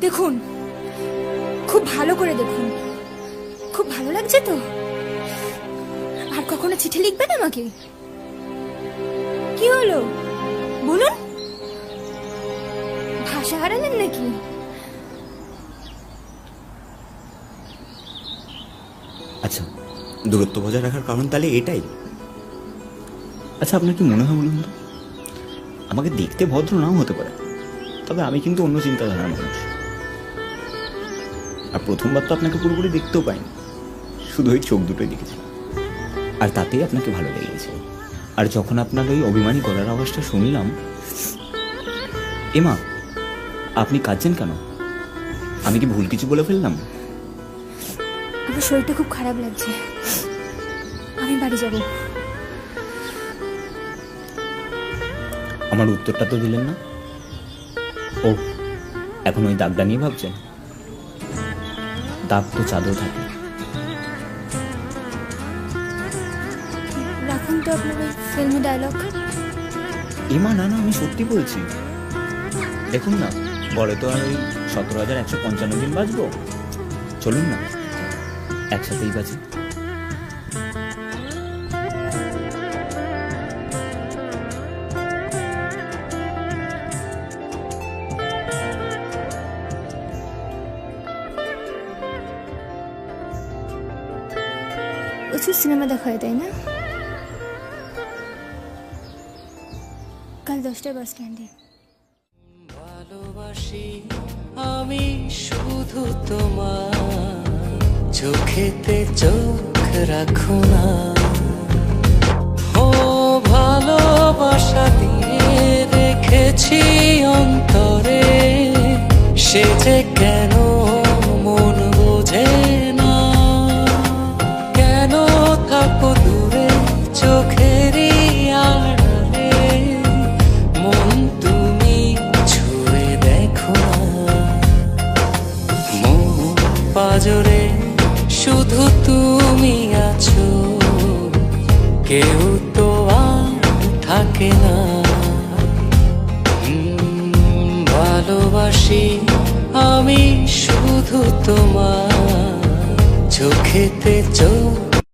দেখুন, খুব ভালো করে দেখুন। খুব ভালো লাগছে তো? আর কখনো চিঠি লিখবেন আমাকে? কি হলো? বলুন। ভাষা হারালেন নাকি? আচ্ছা দূরত্ব বজায় রাখার কারণ তাহলে এটাই। আচ্ছা আপনার কি মনে হয় বলুন তো? আমাকে দেখতে ভদ্র নাও হতে পারে, তবে আমি কিন্তু অন্য চিন্তাধারার মানুষ। আর প্রথমবার তো আপনাকে পুরোপুরি দেখতেও পাইনি, শুধু ওই চোখ দুটোই দেখেছি। আর তাতেই আপনাকে ভালো লেগেছে। আর যখন আপনার ওই অভিমানী গলার আওয়াজটা শুনলাম, এমা, আপনি কাঁদছেন কেন? আমি কি ভুল কিছু বলে ফেললাম? আমার শরীরটা খুব খারাপ লাগছে। আমি বাড়ি যাব। আমার উত্তরটা তো দিলেন না। ও এখন ওই দাগটা নিয়ে ভাবছেন? দাগ তো চাঁদও থাকে। রাখুন তো আপনার ওই ফিল্মি ডায়লগ এমা না না আমি সত্যি বলছি। দেখুন না বলে তো আর ওই সতেরো হাজার একশো পঞ্চান্ন দিন বাঁচবো। চলুন না একসাথেই বাঁচি। প্রচুর সিনেমা দেখা হয়, তাই না? কাল দশটায় বাস স্ট্যান্ডে। ভালোবাসি আমি শুধু তোমার চোখেতে চোখ রাখো না। ও ভালোবাসা দিয়ে রেখেছি অন্তরে। সে যে কেন পাজরে শুধু তুমি আছো। কেউ তো আর থাকে না। ভালোবাসি আমি শুধু তোমার। চোখেতে চোখ